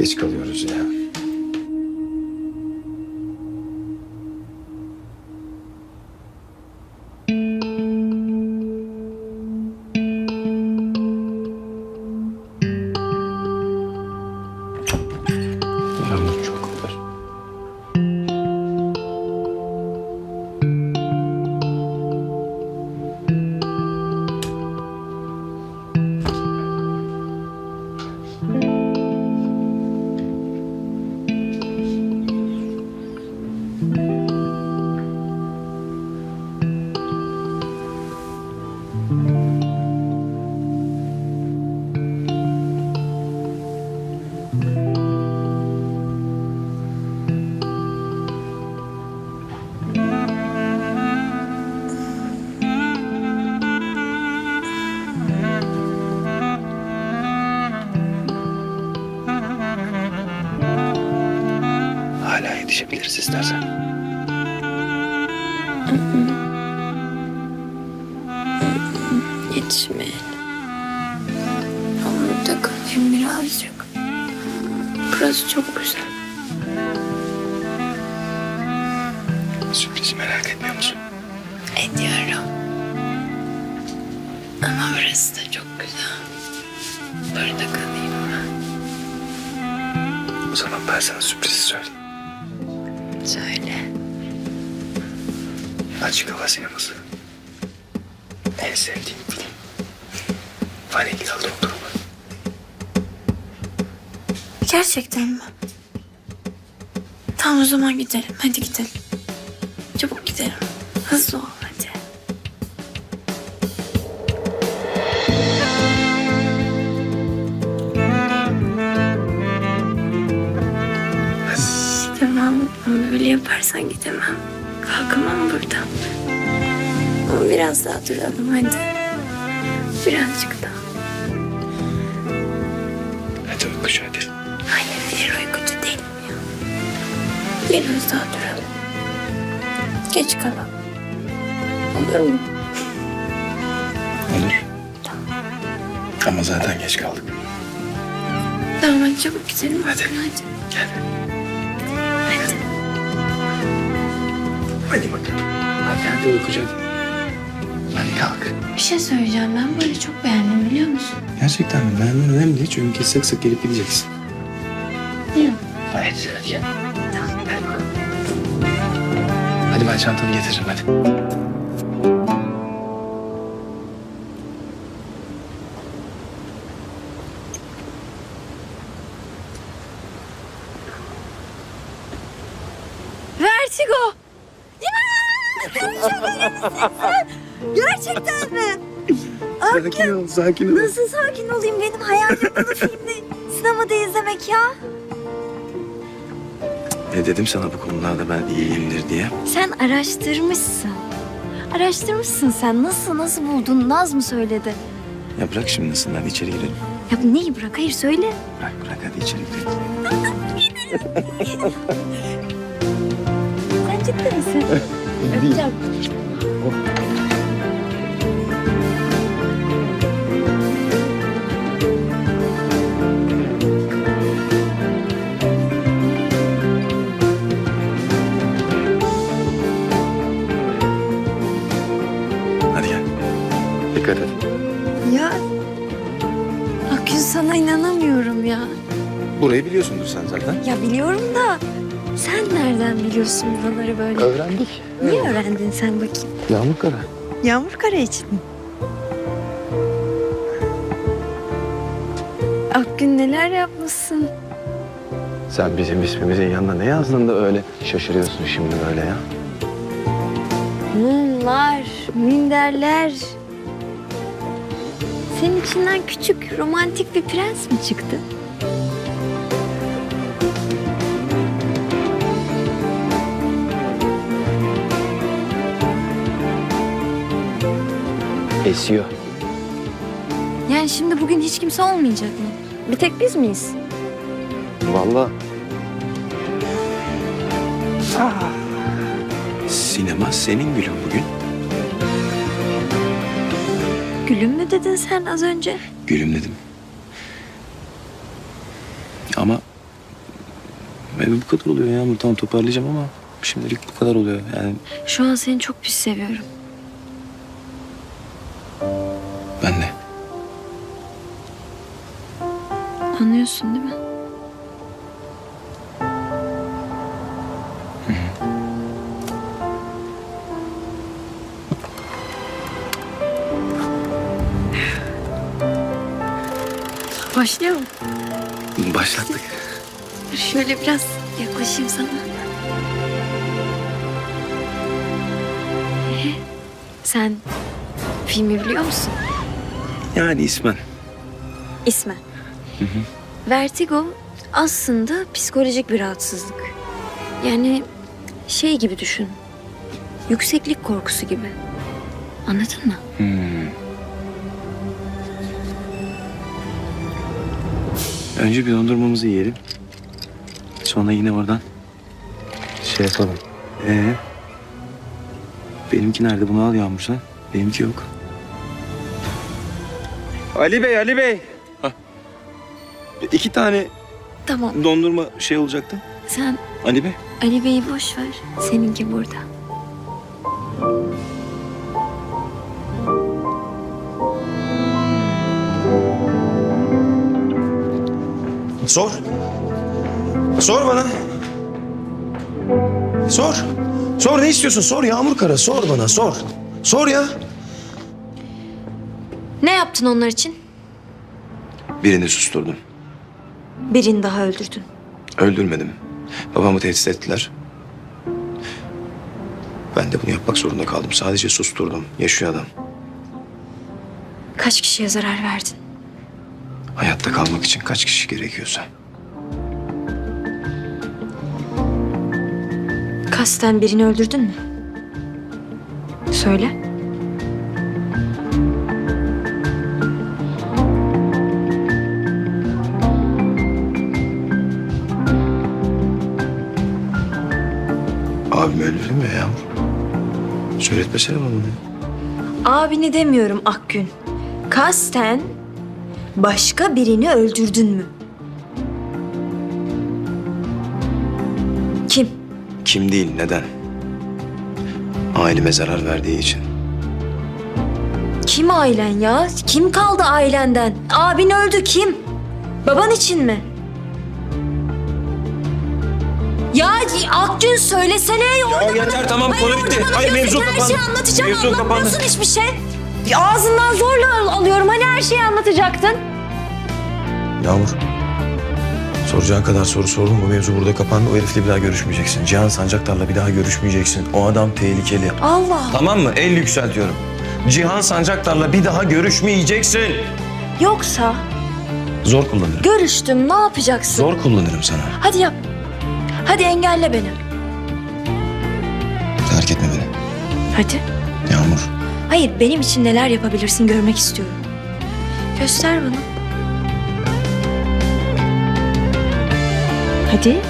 Geç kalıyoruz ya. Yetişebiliriz istersen. Yetişmeyelim. Ama burada kalayım birazcık. Burası çok güzel. En sevdiğim film. Vanilyalı dondurma. Gerçekten mi? Tamam o zaman gidelim. Hadi gidelim. Çabuk gidelim. Hızlı ol hadi. Ama böyle yaparsan gidemem. Kalkamam buradan. Ama biraz daha duralım hadi. Birazcık daha. Hadi uykuş hadi. Hayır hayır uykucu değilim ya. Biraz daha duralım. Geç kalalım. Olur mu? Olur. Ama zaten geç kaldık. Tamam hadi çabuk gidelim. Hadi. Hadi. Gel. Hadi. Hadi bakalım. Hadi hadi uykucu hadi. Hadi kalk. Bir şey söyleyeceğim. Ben böyle çok beğendim biliyor musun? Gerçekten mi? Benden önemli değil çünkü sık sık gelip gideceksin. Değil Hadi hadi gel. Hadi ben çantanı getiririm hadi. Sakin ol, sakin ol. Nasıl sakin olayım benim hayalim bunu filmde sinemada izlemek ya. Ne dedim sana bu konularda ben iyiyimdir diye. Sen araştırmışsın. Araştırmışsın sen. Nasıl nasıl buldun? Naz mı söyledi? Ya bırak şimdi nasıl hadi içeri girelim. Ya neyi bırak? Hayır söyle. Bırak bırak hadi içeri girelim. Sen ciddi misin? Öpeceğim. Hadi sana inanamıyorum ya. Burayı biliyorsundur sen zaten. Ya biliyorum da sen nereden biliyorsun buraları böyle? Öğrendik. Niye öğrendin sen bakayım? Yağmur kara. Yağmur kara için mi? Akgün neler yapmışsın? Sen bizim ismimizin yanına ne yazdın da öyle şaşırıyorsun şimdi böyle ya? Mumlar, minderler. Senin içinden küçük, romantik bir prens mi çıktı? Esiyor. Yani şimdi bugün hiç kimse olmayacak mı? Bir tek biz miyiz? Vallahi. Sinema senin gülün bugün. Gülüm mü dedin sen az önce? Gülüm dedim. Ama Benim bu kadar oluyor Yağmur. Tamam toparlayacağım ama şimdilik bu kadar oluyor. Yani Şu an seni çok pis seviyorum. ben de. Anlıyorsun değil mi? Başlayalım. Başlattık. Şöyle biraz yaklaşayım sana. Ee, Sen filmi biliyor musun? Yani ismen. İsmen. Vertigo aslında psikolojik bir rahatsızlık. Yani şey gibi düşün. Yükseklik korkusu gibi. Anladın mı? Hmm. Önce bir dondurmamızı yiyelim. Sonra yine oradan şey yapalım. Ee, benimki nerede? Bunu al Yağmur sen. Benimki yok. Ali Bey, Ali Bey. Hah. İki tane Tamam. dondurma şey olacaktı. Sen Ali Bey. Ali Bey'i boş ver. Seninki burada. Sor. Sor bana. Sor. Sor ne istiyorsun? Sor Yağmur Kara. Sor bana sor. Sor ya. Ne yaptın onlar için? Birini susturdum. Birini daha öldürdün. Öldürmedim. Babamı tehdit ettiler. Ben de bunu yapmak zorunda kaldım. Sadece susturdum. Yaşıyor adam. Kaç kişiye zarar verdin? Hayatta kalmak için kaç kişi gerekiyorsa. Kasten birini öldürdün mü? Söyle. Abim öldürdü mü ya Yağmur? Söyletmesene bana bunu. Abini demiyorum Akgün. Kasten başka birini öldürdün mü? Kim? Kim değil, neden? Aileme zarar verdiği için. Kim ailen ya? Kim kaldı ailenden? Abin öldü kim? Baban için mi? Ya Akgün söylesene ya. orada yeter, tamam, konu bitti. Hayır, mevzu ki Her kapandı. şeyi anlatacağım Mevzu anlatmıyorsun kapandı. hiçbir şey. Bir Ağzından zorla al- alıyorum. Hani her şeyi anlatacaktın? Yağmur. Soracağın kadar soru sordum. Bu mevzu burada kapandı. O herifle bir daha görüşmeyeceksin. Cihan Sancaktar'la bir daha görüşmeyeceksin. O adam tehlikeli. Allah. Tamam mı? El yükseltiyorum. Cihan Sancaktar'la bir daha görüşmeyeceksin. Yoksa Zor kullanırım. görüştüm ne yapacaksın? Zor kullanırım sana. Hadi yap. Hadi engelle beni. Terk etme beni. Hadi. Hayır benim için neler yapabilirsin görmek istiyorum. Göster bana. Hadi.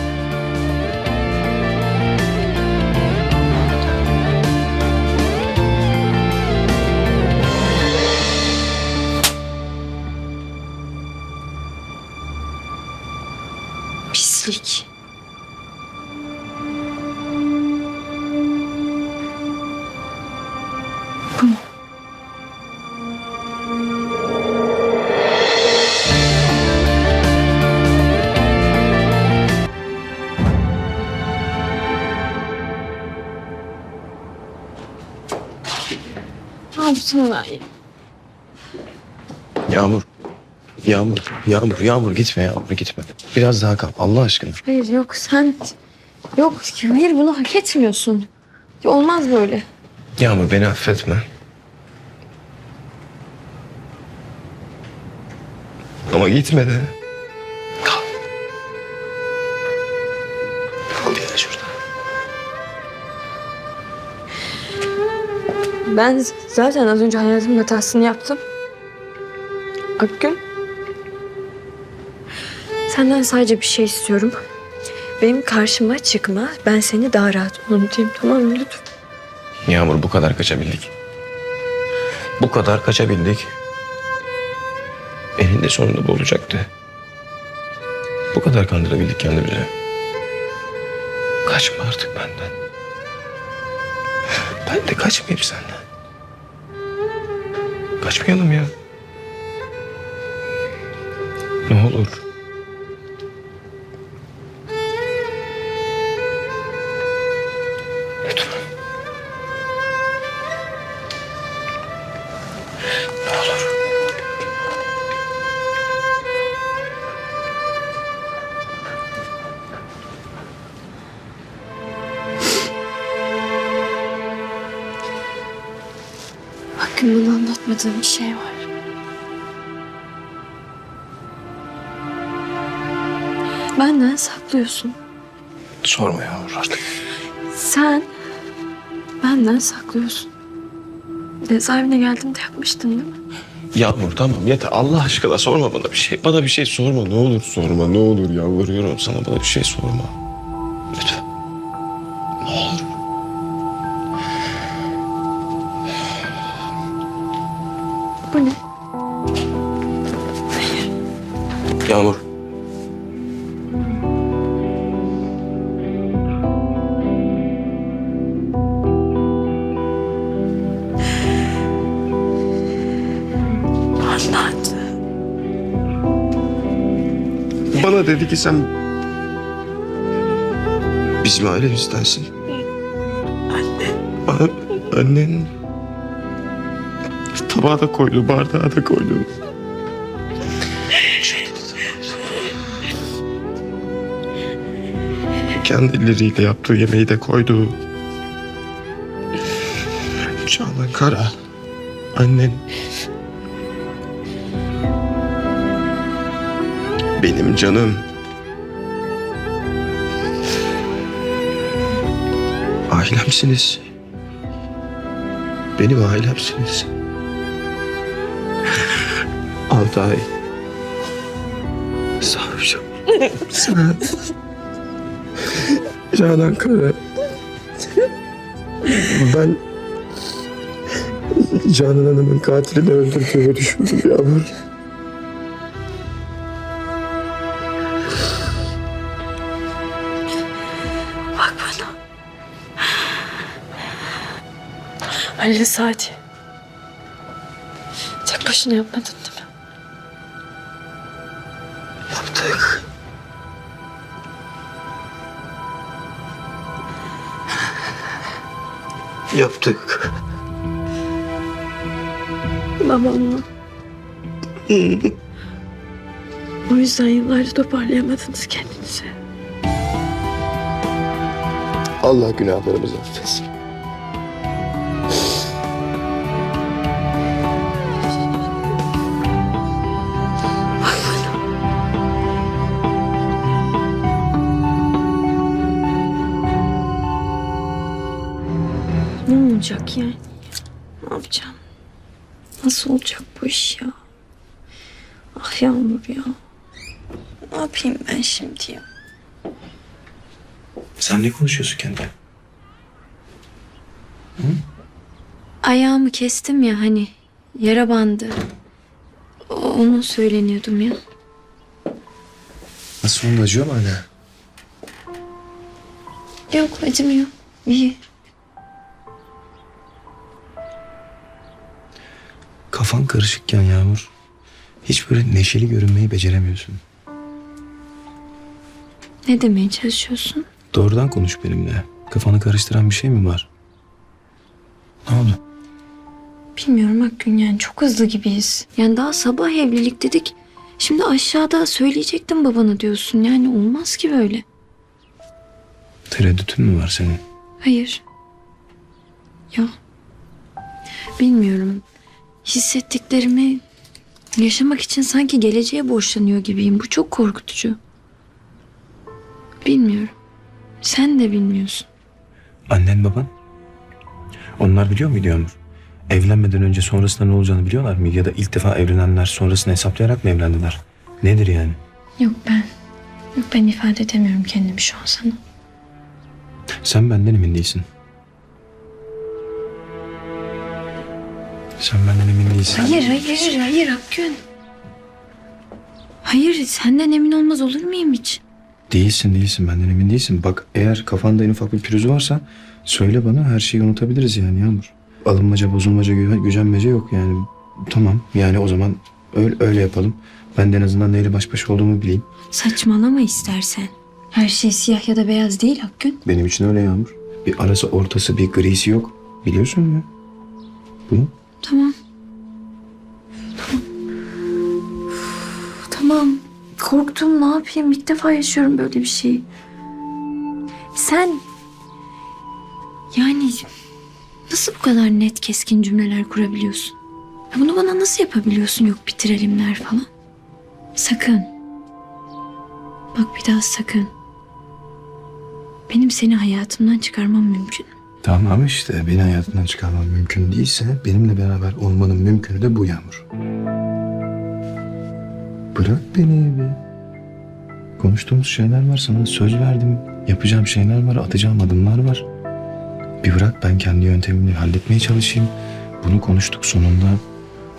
Pislik. Ben? Yağmur. Yağmur. Yağmur. Yağmur gitme Yağmur gitme. Biraz daha kal Allah aşkına. Hayır yok sen... Yok hayır bunu hak etmiyorsun. Olmaz böyle. Yağmur beni affetme. Ama gitme de. Ben zaten az önce hayatımın hatasını yaptım. Akgün. Senden sadece bir şey istiyorum. Benim karşıma çıkma. Ben seni daha rahat unutayım tamam mı lütfen? Yağmur bu kadar kaçabildik. Bu kadar kaçabildik. Eninde sonunda bu olacaktı. Bu kadar kandırabildik kendimizi. Kaçma artık benden. Ben de kaçmayayım senden. Kaçmayalım ya. Ne olur. Bana anlatmadığım bir şey var. Benden saklıyorsun. Sorma Yağmur artık. Sen benden saklıyorsun. Cezaevine geldiğimde yapmıştın değil mi? Yağmur tamam yeter Allah aşkına sorma bana bir şey. Bana bir şey sorma ne olur sorma ne olur yalvarıyorum sana bana bir şey sorma. Lütfen. Sen bizim ailemizdensin. Anne. Bana annen tabağa da koydu, bardağa da koydu. Kendi elleriyle yaptığı yemeği de koydu. Canan Kara, annen. Benim canım. Ailemsiniz. Benim ailemsiniz. Altay. Savcım. Sen. Canan Kara. Ben Canan Hanım'ın katilini öldürdüğümü düşündüm Yağmur. Ali Sadi. Tek başına yapmadın değil mi? Yaptık. Yaptık. Babamla. o yüzden yıllarca toparlayamadınız kendinizi. Allah günahlarımızı affetsin. Olacak yani? Ne yapacağım? Nasıl olacak bu iş ya? Ah Yağmur ya. Ne yapayım ben şimdi ya? Sen ne konuşuyorsun kendine? Ayağımı kestim ya hani. Yara bandı. Onu söyleniyordum ya. Nasıl onun acıyor mu hala? Yok acımıyor. İyi. Kafan karışıkken Yağmur. Hiç böyle neşeli görünmeyi beceremiyorsun. Ne demeye çalışıyorsun? Doğrudan konuş benimle. Kafanı karıştıran bir şey mi var? Ne oldu? Bilmiyorum Akgün yani çok hızlı gibiyiz. Yani daha sabah evlilik dedik. Şimdi aşağıda söyleyecektim babana diyorsun. Yani olmaz ki böyle. Tereddütün mü var senin? Hayır. Ya. Bilmiyorum. Hissettiklerimi yaşamak için sanki geleceğe borçlanıyor gibiyim. Bu çok korkutucu. Bilmiyorum. Sen de bilmiyorsun. Annen baban? Onlar biliyor muydu Yağmur? Evlenmeden önce sonrasında ne olacağını biliyorlar mı? Ya da ilk defa evlenenler sonrasını hesaplayarak mı evlendiler? Nedir yani? Yok ben. Yok ben ifade edemiyorum kendimi şu an sana. Sen benden emin değilsin. Sen benden emin değilsin. Hayır hayır hayır Akgün. Hayır senden emin olmaz olur muyum hiç? Değilsin değilsin benden emin değilsin. Bak eğer kafanda en ufak bir pürüzü varsa söyle bana her şeyi unutabiliriz yani Yağmur. Alınmaca, bozulmaca, gü- gücenmece yok yani. Tamam yani o zaman öyle, öyle yapalım. Ben de en azından neyle baş başa olduğumu bileyim. Saçmalama istersen. Her şey siyah ya da beyaz değil Akgün. Benim için öyle Yağmur. Bir arası ortası bir grisi yok. Biliyorsun ya. Bunu Tamam. Tamam. Tamam. Korktum ne yapayım? İlk defa yaşıyorum böyle bir şeyi. Sen... Yani nasıl bu kadar net keskin cümleler kurabiliyorsun? Bunu bana nasıl yapabiliyorsun? Yok bitirelimler falan. Sakın. Bak bir daha sakın. Benim seni hayatımdan çıkarmam mümkün. Tamam işte beni hayatından çıkarman mümkün değilse benimle beraber olmanın mümkünü de bu Yağmur. Bırak beni bir. Konuştuğumuz şeyler var sana söz verdim. Yapacağım şeyler var atacağım adımlar var. Bir bırak ben kendi yöntemimle halletmeye çalışayım. Bunu konuştuk sonunda.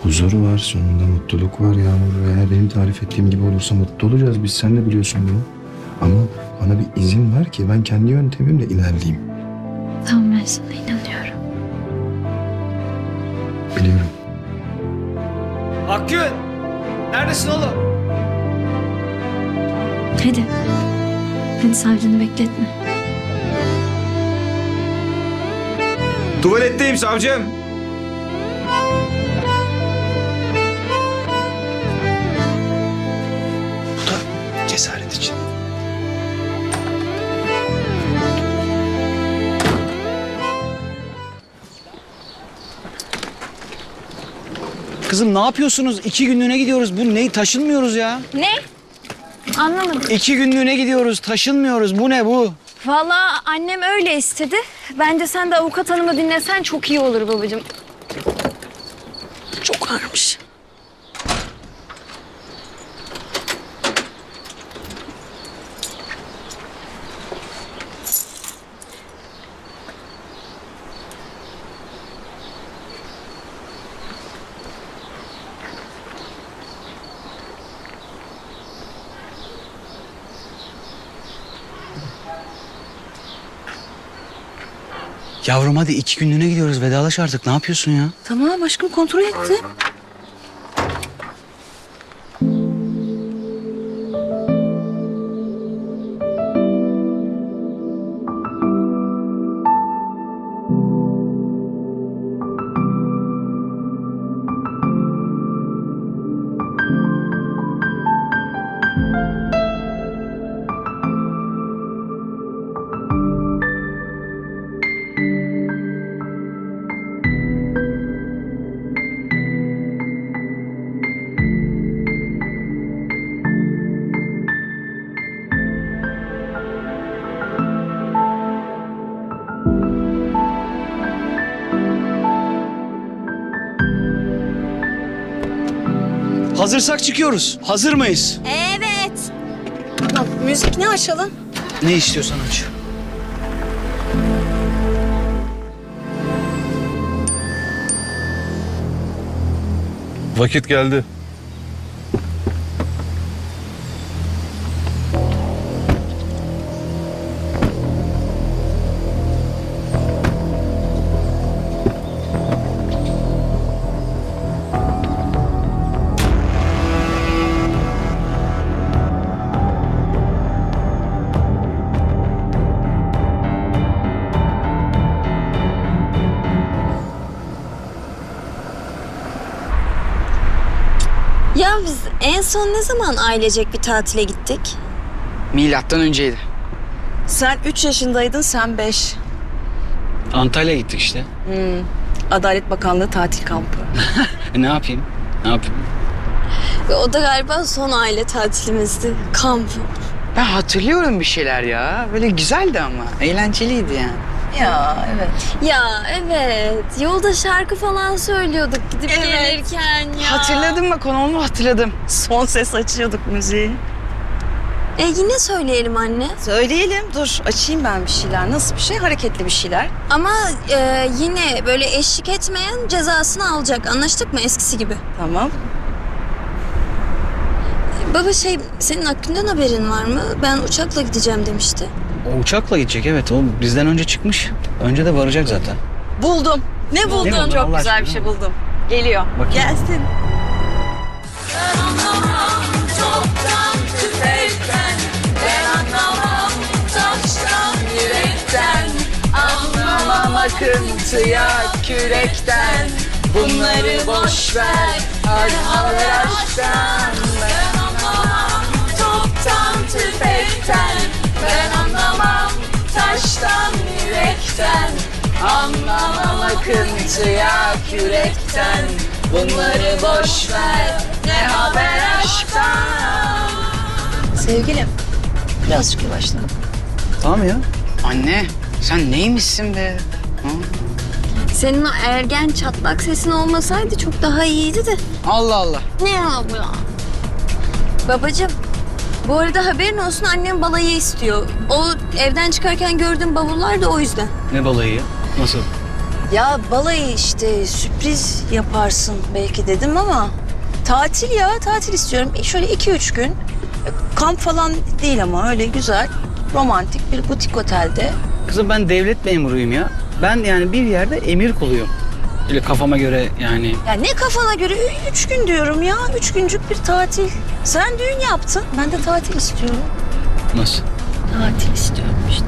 Huzur var sonunda mutluluk var Yağmur. Eğer benim tarif ettiğim gibi olursa mutlu olacağız. Biz sen de biliyorsun bunu. Ama bana bir izin ver ki ben kendi yöntemimle ilerleyeyim. Tamam ben sana inanıyorum. Biliyorum. Akgün! Neredesin oğlum? Hadi. Hadi savcını bekletme. Tuvaletteyim savcım. Kızım ne yapıyorsunuz? İki günlüğüne gidiyoruz. Bu neyi taşınmıyoruz ya? Ne? Anlamadım. İki günlüğüne gidiyoruz. Taşınmıyoruz. Bu ne bu? Vallahi annem öyle istedi. Bence sen de avukat hanımı dinlesen çok iyi olur babacığım. Çok ağırmış. Yavrum hadi iki günlüğüne gidiyoruz. Vedalaş artık. Ne yapıyorsun ya? Tamam aşkım kontrol ettim. Hazırsak çıkıyoruz. Hazır mıyız? Evet. Müzik ne açalım? Ne istiyorsan aç. Vakit geldi. Ailecek bir tatile gittik? Milattan önceydi. Sen 3 yaşındaydın, sen 5. Antalya'ya gittik işte. Adalet Bakanlığı tatil kampı. Ne yapayım? Ne yapayım? Ve o da galiba son aile tatilimizdi. Kamp. Ben hatırlıyorum bir şeyler ya. Böyle güzeldi ama. Eğlenceliydi yani. Ya evet. Ya evet. Yolda şarkı falan söylüyorduk gidip Evet. gelirken ya. Hatırladım bak onu mu hatırladım. Son ses açıyorduk müziği. E yine söyleyelim anne. Söyleyelim. Dur açayım ben bir şeyler. Nasıl bir şey? Hareketli bir şeyler. Ama e, yine böyle eşlik etmeyen cezasını alacak. Anlaştık mı eskisi gibi? Tamam. Baba şey senin Akgün'den haberin var mı? Ben uçakla gideceğim demişti. O uçakla gidecek evet. O bizden önce çıkmış. Önce de varacak zaten. Buldum. Ne buldun? buldun Çok Allah güzel aşkına? bir şey buldum. Geliyor. Bakayım. Gelsin. Anlamam akıntıya kürekten Bunları boş ver Arhalar aşktan Ben anlamam toptan tüfekten Ben anlamam taştan yürekten Anlamam akıntıya kürekten Bunları boş ver ne haber aşktan Sevgilim birazcık yavaşla. Tamam ya. Anne sen neymişsin be? Ha? Senin o ergen çatlak sesin olmasaydı çok daha iyiydi de. Allah Allah. Ne abla? Babacığım bu arada haberin olsun annem balayı istiyor. O evden çıkarken gördüğüm bavullar da o yüzden. Ne balayı? Nasıl? Ya balayı işte sürpriz yaparsın belki dedim ama tatil ya tatil istiyorum. E, Şöyle iki üç gün E, kamp falan değil ama öyle güzel romantik bir butik otelde. Kızım ben devlet memuruyum ya. Ben yani bir yerde emir kuluyum. Öyle kafama göre yani. Ya ne kafana göre üç gün diyorum ya üç güncük bir tatil. Sen düğün yaptın ben de tatil istiyorum. Nasıl? Tatil istiyorum işte.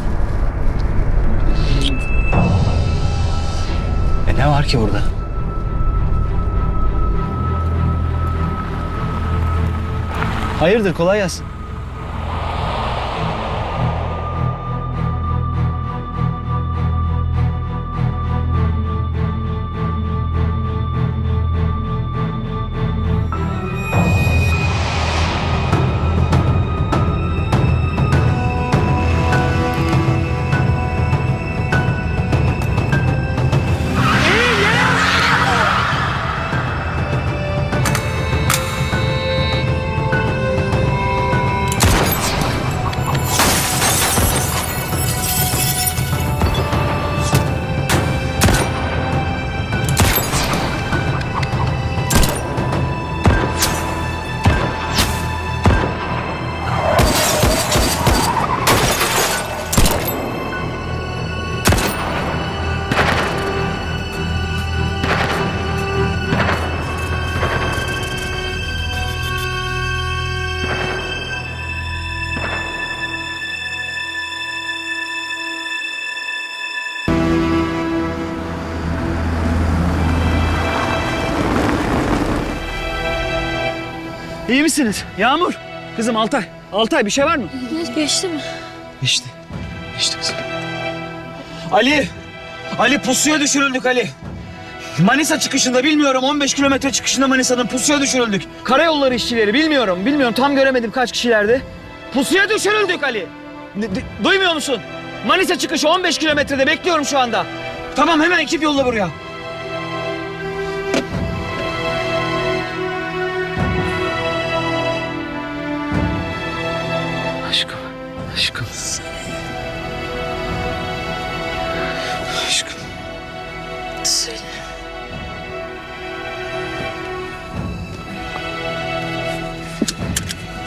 E ne var ki burada? Hayırdır kolay gelsin. İyi misiniz? Yağmur. Kızım Altay. Altay bir şey var mı? Geçti mi? İşte. İşte kızım. Ali. Ali pusuya düşürüldük Ali. Manisa çıkışında bilmiyorum 15 kilometre çıkışında Manisa'nın pusuya düşürüldük. Karayolları işçileri bilmiyorum bilmiyorum tam göremedim kaç kişilerdi. Pusuya düşürüldük Ali. Duymuyor musun? Manisa çıkışı 15 kilometrede bekliyorum şu anda. Tamam hemen ekip yolla buraya.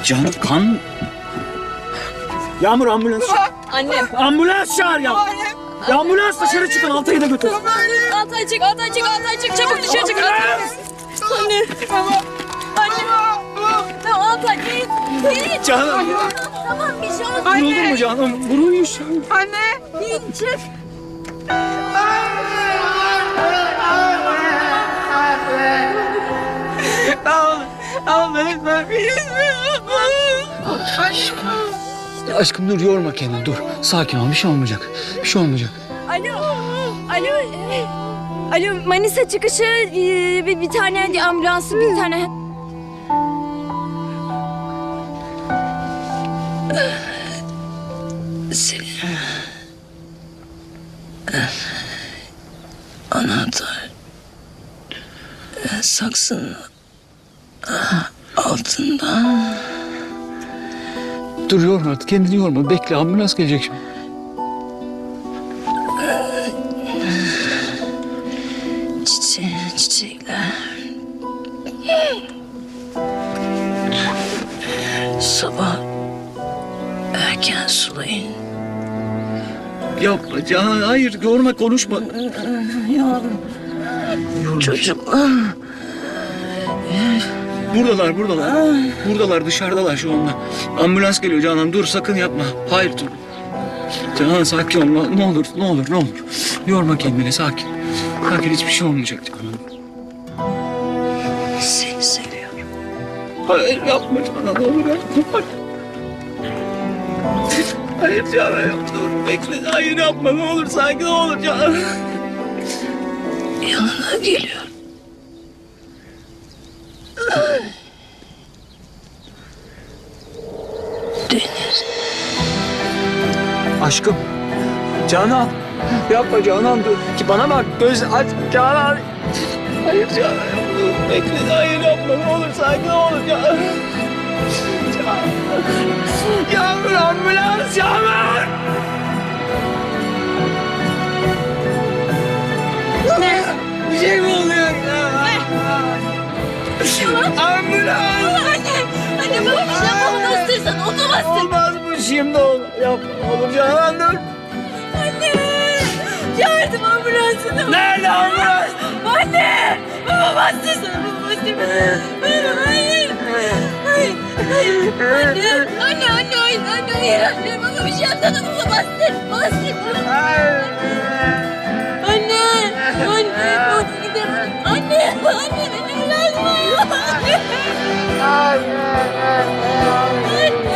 Can kan... Yağmur ambulans. Annem. Ambulans çağır ya. Ya ambulans dışarı çıkın Altay'ı da götür. Altay çık Altay çık Altay çık çabuk dışarı çık. Anne. Baba. Anne. Tamam Altay değil. Değil. Canım. Tamam bir şey olmaz. Vuruldun mu canım? Vurulmuş. Değil çık. Aşkım dur yorma kendini dur. Sakin ol bir şey olmayacak. Bir şey olmayacak. Alo. Alo. e, Alo Manisa çıkışı e, bir, bir tane ambulansı bir tane. Anahtar. Saksının altında. Dur yorma artık kendini yorma. Bekle ambulans gelecek şimdi. Çiçekler. Sabah erken sulayın. Yapma Canan hayır yorma konuşma. Yavrum. Çocuğum. Buradalar buradalar. Buradalar dışarıdalar şu anda. Ambulans geliyor Canan dur sakın yapma. Hayır dur. Canan sakin ol ne olur ne olur ne olur. Yorma kendini sakin. Sakin hiçbir şey olmayacak Canan. Seni seviyorum. Hayır yapma Canan ne olur yapma. Hayır Canan yapma dur bekle. Hayır yapma ne olur sakin ol Canan. Yanına geliyorum. Aşkım. Canan. Yapma Canan dur. Ki bana bak göz aç Canan. Hayır Canan. Bekle hayır yapma ne olur sakin ol Canan. Canan. Yağmur ambulans Yağmur. Ne? Bir şey mi oluyor ya? Ambulans. Bu şimdi olur. Yapma olur Canan dur. Anne. Çağırdım ambulansını. Nerede ambulans? Anne. Baba bastırsana baba bastır. Hayır. Hayır. Hayır. Anne. Anne anne hayır. Anne hayır. Anne baba bir şey yapsana baba bastır. Bastır. Anne. Anne. Anne. Anne. Anne. Anne. Anne. Anne.